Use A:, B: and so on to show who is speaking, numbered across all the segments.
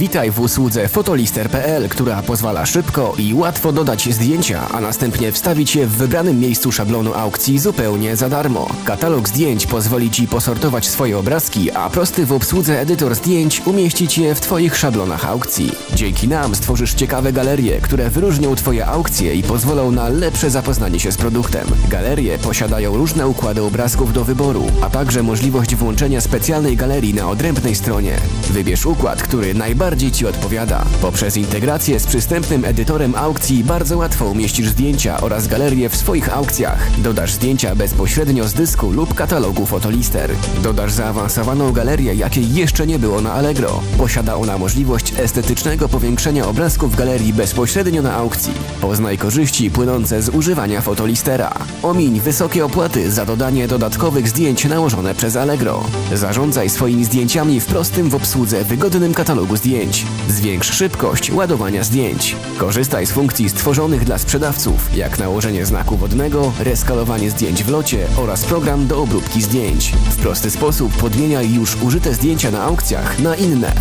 A: Witaj w usłudze fotolister.pl, która pozwala szybko i łatwo dodać zdjęcia, a następnie wstawić je w wybranym miejscu szablonu aukcji zupełnie za darmo. Katalog zdjęć pozwoli Ci posortować swoje obrazki, a prosty w obsłudze edytor zdjęć umieścić je w Twoich szablonach aukcji. Dzięki nam stworzysz ciekawe galerie, które wyróżnią Twoje aukcje i pozwolą na lepsze zapoznanie się z produktem. Galerie posiadają różne układy obrazków do wyboru, a także możliwość włączenia specjalnej galerii na odrębnej stronie. Wybierz układ, który najbardziej Ci odpowiada. Poprzez integrację z przystępnym edytorem aukcji bardzo łatwo umieścisz zdjęcia oraz galerie w swoich aukcjach. Dodasz zdjęcia bezpośrednio z dysku lub katalogu Fotolister. Dodasz zaawansowaną galerię, jakiej jeszcze nie było na Allegro. Posiada ona możliwość estetycznego powiększenia obrazków galerii bezpośrednio na aukcji. Poznaj korzyści płynące z używania Fotolistera. Omiń wysokie opłaty za dodanie dodatkowych zdjęć nałożone przez Allegro. Zarządzaj swoimi zdjęciami w prostym w obsłudze wygodnym katalogu zdjęć. Zwiększ szybkość ładowania zdjęć. Korzystaj z funkcji stworzonych dla sprzedawców, jak nałożenie znaku wodnego, reskalowanie zdjęć w locie oraz program do obróbki zdjęć. W prosty sposób podmieniaj już użyte zdjęcia na aukcjach na inne.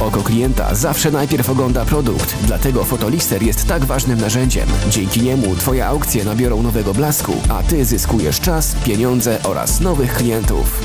A: Oko klienta zawsze najpierw ogląda produkt, dlatego fotolister jest tak ważnym narzędziem. Dzięki niemu Twoje aukcje nabiorą nowego blasku, a Ty zyskujesz czas, pieniądze oraz nowych klientów.